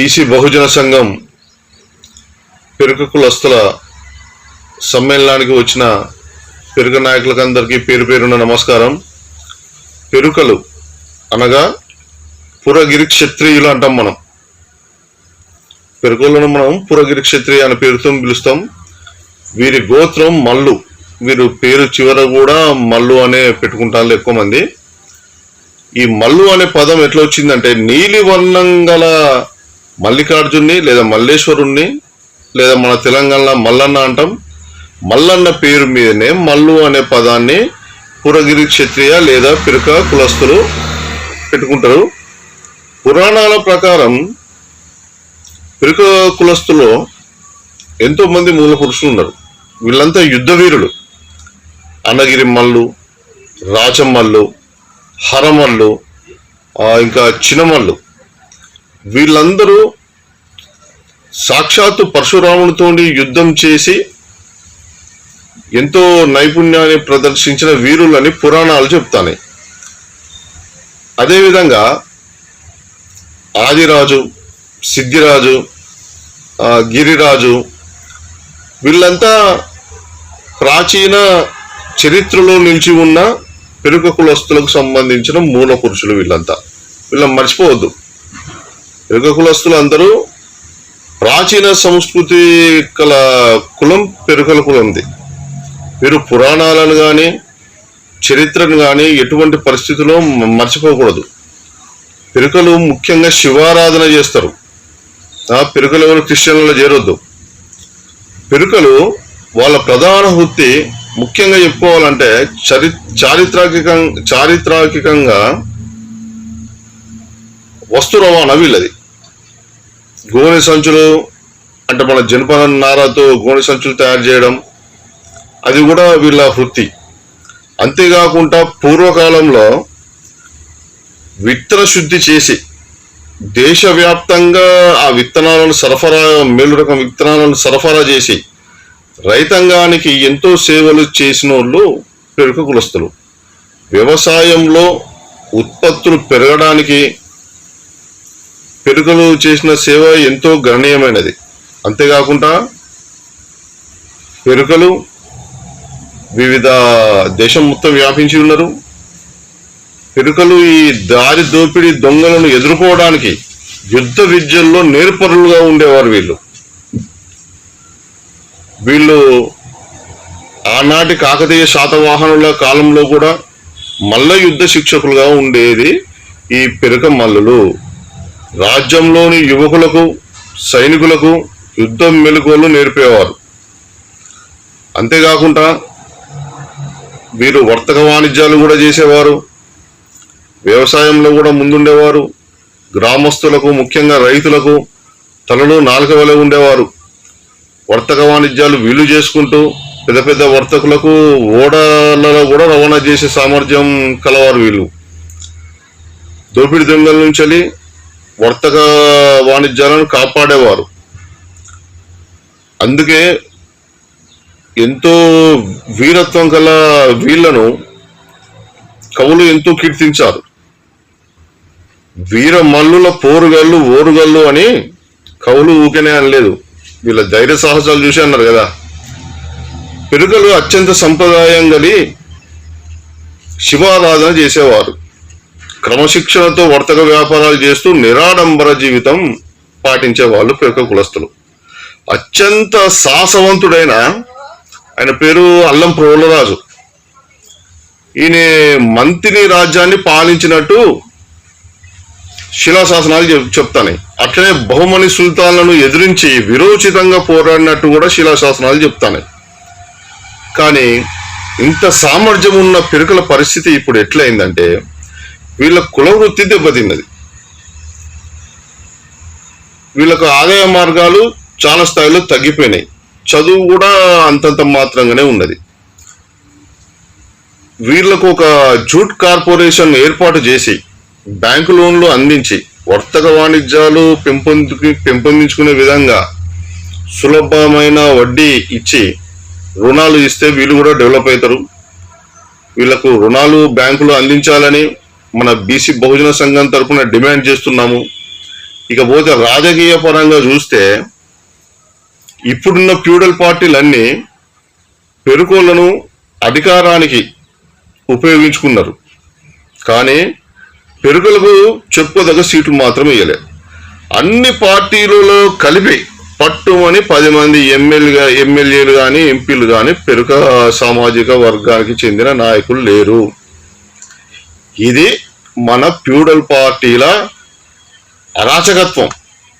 EC బహుజన సంఘం పెరుక కులస్తుల సమ్మేళనానికి వచ్చిన పెరుక నాయకులకు అందరికీ పేరు పేరున నమస్కారం. పెరుకలు అనగా పురగిరి క్షత్రియులు అంటాం మనం. పెరుకులను మనం పురగిరి క్షత్రియ అనే పేరుతో పిలుస్తాం. వీరి గోత్రం మల్లు. వీరు పేరు చివర కూడా మల్లు అనే పెట్టుకుంటారు ఎక్కువ మంది. ఈ మల్లు అనే పదం ఎట్లా వచ్చిందంటే నీలి వర్ణం గల మల్లికార్జున్ని లేదా మల్లేశ్వరుణ్ణి లేదా మన తెలంగాణలో మల్లన్న అంటాం. మల్లన్న పేరు మీదనే మల్లు అనే పదాన్ని పురగిరి క్షత్రియ లేదా పిరుక కులస్తులు పెట్టుకుంటారు. పురాణాల ప్రకారం పిరుక కులస్తులో ఎంతోమంది మూల పురుషులు ఉన్నారు. వీళ్ళంతా యుద్ధవీరులు అన్నగిరి మల్లు రాచమల్లు హరమల్లు ఇంకా చినమల్లు వీళ్ళందరూ సాక్షాత్తు పరశురామునితోని యుద్ధం చేసి ఎంతో నైపుణ్యాన్ని ప్రదర్శించిన వీరులని పురాణాలు చెప్తాయి అదేవిధంగా ఆదిరాజు సిద్ధిరాజు గిరిరాజు వీళ్ళంతా ప్రాచీన చరిత్రలో నిలిచి ఉన్న పెరుక కులస్తులకు సంబంధించిన మూల పురుషులు వీళ్ళంతా. వీళ్ళని మర్చిపోవద్దు. పెరుక కులస్తులు అందరూ ప్రాచీన సంస్కృతి కల కులం పెరుకల కులంది వీరు పురాణాలను కానీ చరిత్రను కానీ ఎటువంటి పరిస్థితుల్లో మర్చిపోకూడదు. పెరుకలు ముఖ్యంగా శివారాధన చేస్తారు. ఆ పెరుకలు ఎవరు క్రిస్టియన్లలో చేరొద్దు. పెరుకలు వాళ్ళ ప్రధాన వృత్తి ముఖ్యంగా చెప్పుకోవాలంటే చరి చారిత్రాత్మకం చారిత్రాత్మకంగా వస్తు రవాణా వీళ్ళది. గోనె సంచులు అంటే మన జనపద నారాతో గోనె సంచులు తయారు చేయడం అది కూడా వీళ్ళ వృత్తి. అంతేకాకుండా పూర్వకాలంలో విత్తన శుద్ధి చేసి దేశవ్యాప్తంగా ఆ విత్తనాలను సరఫరా మేలు రకం విత్తనాలను సరఫరా చేసి రైతాంగానికి ఎంతో సేవలు చేసిన వాళ్ళు పెరుక కులస్తులు. వ్యవసాయంలో ఉత్పత్తులు పెరగడానికి పెరుకలు చేసిన సేవ ఎంతో గణనీయమైనది. అంతేకాకుండా పెరుకలు వివిధ దేశం మొత్తం వ్యాపించి ఉన్నారు. పెరుకలు ఈ దారి దోపిడీ దొంగలను ఎదుర్కోవడానికి యుద్ధ విద్యల్లో నేర్పరులుగా ఉండేవారు వీళ్ళు. వీళ్ళు ఆనాటి కాకతీయ శాతవాహనుల కాలంలో కూడా మల్ల యుద్ధ శిక్షకులుగా ఉండేది ఈ పెరుక మల్లులు. రాజ్యంలోని యువకులకు సైనికులకు యుద్ధం మెలకువలు నేర్పేవారు. అంతేకాకుండా వీరు వర్తక వాణిజ్యాలు కూడా చేసేవారు వ్యవసాయంలో కూడా ముందుండేవారు గ్రామస్తులకు ముఖ్యంగా రైతులకు తలలో నాలుక వలె ఉండేవారు. వర్తక వాణిజ్యాలు వీలు చేసుకుంటూ పెద్ద పెద్ద వర్తకులకు ఓడలలో కూడా రవాణా చేసే సామర్థ్యం కలవారు వీళ్ళు. దోపిడి దొంగల నుంచి వర్తక వాణిజ్యాలను కాపాడేవారు. అందుకే ఎంతో వీరత్వం గల వీళ్ళను కవులు ఎంతో కీర్తించారు. వీర మల్లుల పోరుగల్లు ఓరుగల్లు అని కవులు ఊకనే అనలేదు. వీళ్ళ ధైర్య సాహసాలు చూసి అన్నారు కదా. పెరుగలు అత్యంత సంప్రదాయం గలి శివారాధన చేసేవారు. క్రమశిక్షణతో వర్తక వ్యాపారాలు చేస్తూ నిరాడంబర జీవితం పాటించే వాళ్ళు పెరుక కులస్తులు. అత్యంత సాహసవంతుడైన ఆయన పేరు అల్లం ప్రోలరాజు ఈయన మంత్రి రాజ్యాన్ని పాలించినట్టు శిలాశాసనాలు చెప్- చెప్తాయి అట్లనే బహుమని సుల్తాన్లను ఎదిరించి విరోచితంగా పోరాడినట్టు కూడా శిలాశాసనాలు చెప్తాయి కానీ ఇంత సామర్థ్యం ఉన్న పెరుకల పరిస్థితి ఇప్పుడు ఎట్లయిందంటే వీళ్ళ కుల వృత్తి దెబ్బతిన్నది. వీళ్ళకు ఆదాయ మార్గాలు చాలా స్థాయిలో తగ్గిపోయినాయి. చదువు కూడా అంతంత మాత్రంగానే ఉన్నది. వీళ్ళకు ఒక జూట్ కార్పొరేషన్ ఏర్పాటు చేసి బ్యాంకు లోన్లు అందించి వర్తక వాణిజ్యాలు పెంపొంది పెంపొందించుకునే విధంగా సులభమైన వడ్డీ ఇచ్చి రుణాలు ఇస్తే వీళ్ళు కూడా డెవలప్ అవుతారు. వీళ్ళకు రుణాలు బ్యాంకులు అందించాలని మన బీసీ బహుజన సంఘం తరఫున డిమాండ్ చేస్తున్నాము. ఇకపోతే రాజకీయ పరంగా చూస్తే ఇప్పుడున్న ఫ్యూడల్ పార్టీలన్నీ పెరుకోళ్ళను అధికారానికి ఉపయోగించుకున్నారు. కానీ పెరుకులకు చెప్పుకోదగ్గ సీట్లు మాత్రం ఇవ్వలేదు అన్ని పార్టీలలో కలిపి పట్టుమని పది మంది ఎమ్మెల్యేగా ఎమ్మెల్యేలు కానీ ఎంపీలు కానీ పెరుక సామాజిక వర్గానికి చెందిన నాయకులు లేరు. ఇది మన ప్యూడల్ పార్టీల అరాచకత్వం.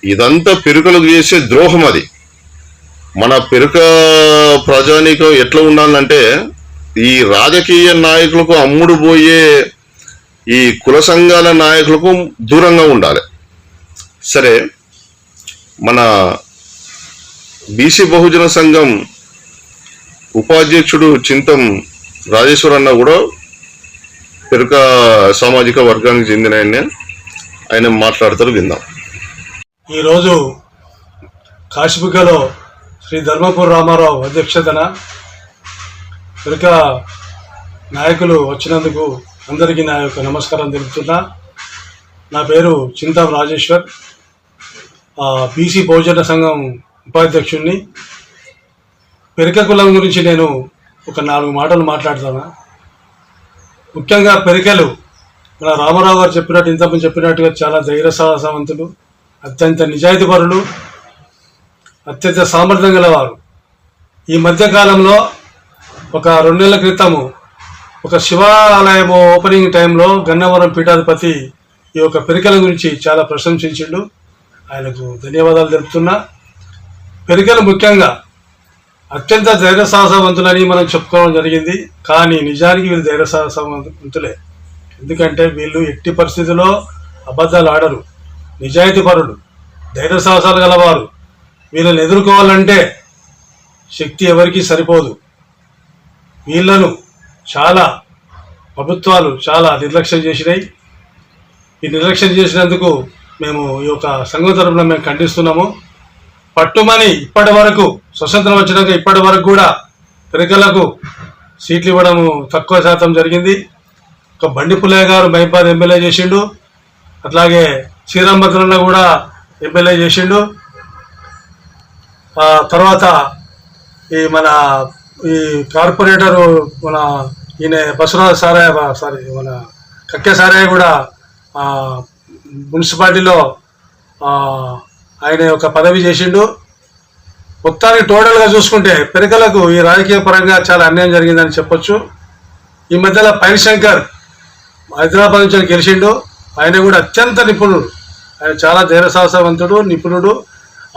ఇదంతా పెరుకలకు చేసే ద్రోహం అది. మన పెరుక ప్రజానీకం ఎట్లా ఉండాలంటే ఈ రాజకీయ నాయకులకు అమ్ముడు పోయే ఈ కుల సంఘాల నాయకులకు దూరంగా ఉండాలి. సరే మన బీసీ బహుజన సంఘం ఉపాధ్యక్షుడు చింతం రాజేశ్వర్ అన్న కూడా పెరుక సామాజిక వర్గానికి చెందిన ఆయన ఆయన మాట్లాడతారు విందాం. ఈరోజు కాశీపికలో శ్రీ ధర్మపుర రామారావు అధ్యక్షతన పెరుక నాయకులు వచ్చినందుకు అందరికీ నా యొక్క నమస్కారం తెలుపుతున్నా. నా పేరు చింతం రాజేశ్వర్. బీసీ బహుజన సంఘం ఉపాధ్యక్షుడిని పెరిక కులం గురించి నేను ఒక నాలుగు మాటలు మాట్లాడుతాను? ముఖ్యంగా పెరికలు. మన రామారావు గారు చెప్పినట్టు ఇంతకుముందు చెప్పినట్టుగా చాలా ధైర్య సాహసవంతులు అత్యంత నిజాయితీపరులు అత్యంత సామర్థ్యం గలవారు. ఈ మధ్యకాలంలో ఒక రెండు నెలల క్రితము ఒక శివాలయం ఓపెనింగ్ టైంలో గన్నవరం పీఠాధిపతి ఈ యొక్క పెరికల గురించి చాలా ప్రశంసించిండు. ఆయనకు ధన్యవాదాలు తెలుపుతున్నా. పెరికలు ముఖ్యంగా అత్యంత ధైర్య సాహసవంతులని మనం చెప్పుకోవడం జరిగింది. కానీ నిజానికి వీళ్ళు ధైర్య సాహసవంతులే ఎందుకంటే వీళ్ళు ఎట్టి పరిస్థితుల్లో అబద్ధాలు ఆడరు నిజాయితీ పరులు ధైర్య సాహసాలు గలవారు. వీళ్ళని ఎదుర్కోవాలంటే శక్తి ఎవరికీ సరిపోదు. వీళ్ళను చాలా ప్రభుత్వాలు చాలా నిర్లక్ష్యం చేసినాయి. ఈ నిర్లక్ష్యం చేసినందుకు మేము ఈ యొక్క సంఘం తరపున మేము ఖండిస్తున్నాము. పట్టుమని ఇప్పటి వరకు స్వతంత్రం వచ్చినాక ఇప్పటి వరకు కూడా పెరికలకు సీట్లు ఇవ్వడం తక్కువ శాతం జరిగింది. ఒక బండి పుల్లయ్య గారు మైపాద్ ఎమ్మెల్యే చేసిండు. అట్లాగే శ్రీరామభద్రన్న కూడా ఎమ్మెల్యే చేసిండు. తర్వాత ఈ మన ఈ కార్పొరేటర్ మన ఈయన బసరాజ సారయ్య సారీ మన కక్కె సారయ్య కూడా మున్సిపాలిటీలో ఆయన ఒక పదవి చేసిండు. మొత్తానికి టోటల్గా చూసుకుంటే పెరకలకు ఈ రాజకీయ పరంగా చాలా అన్యాయం జరిగిందని చెప్పొచ్చు. ఈ మధ్యలో పైన్ శంకర్ హైదరాబాద్ నుంచి గెలిచిండు. ఆయన కూడా అత్యంత నిపుణుడు. ఆయన చాలా ధైర్యసాహసవంతుడు నిపుణుడు.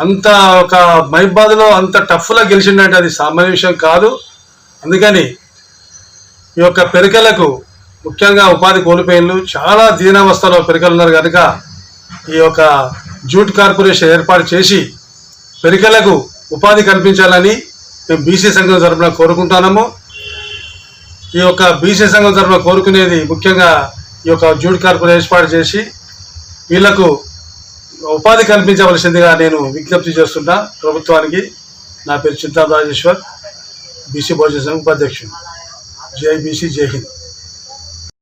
అంత ఒక మైబాద్లో అంత టఫ్లా గెలిచిండంటే అది సామాన్య విషయం కాదు. అందుకని ఈ యొక్క పెరికలకు ముఖ్యంగా ఉపాధి కోల్పోయిన చాలా దీనావస్థలో పెరికలు ఉన్నారు కనుక ఈ యొక్క జూట్ కార్పొరేషన్ ఏర్పాటు చేసి పెరికలకు ఉపాధి కల్పించాలని మేము బీసీ సంఘం తరఫున కోరుకుంటున్నాము. ఈ యొక్క బీసీ సంఘం తరఫున కోరుకునేది ముఖ్యంగా ఈ యొక్క జూట్ కార్పొరేషన్ ఏర్పాటు చేసి వీళ్ళకు ఉపాధి కల్పించవలసిందిగా నేను విజ్ఞప్తి చేస్తున్నా ప్రభుత్వానికి. నా పేరు చింతా రాజేశ్వర్ బీసీ భోజన సంఘ ఉపాధ్యక్షుడు. జై బీసీ జై హింద్.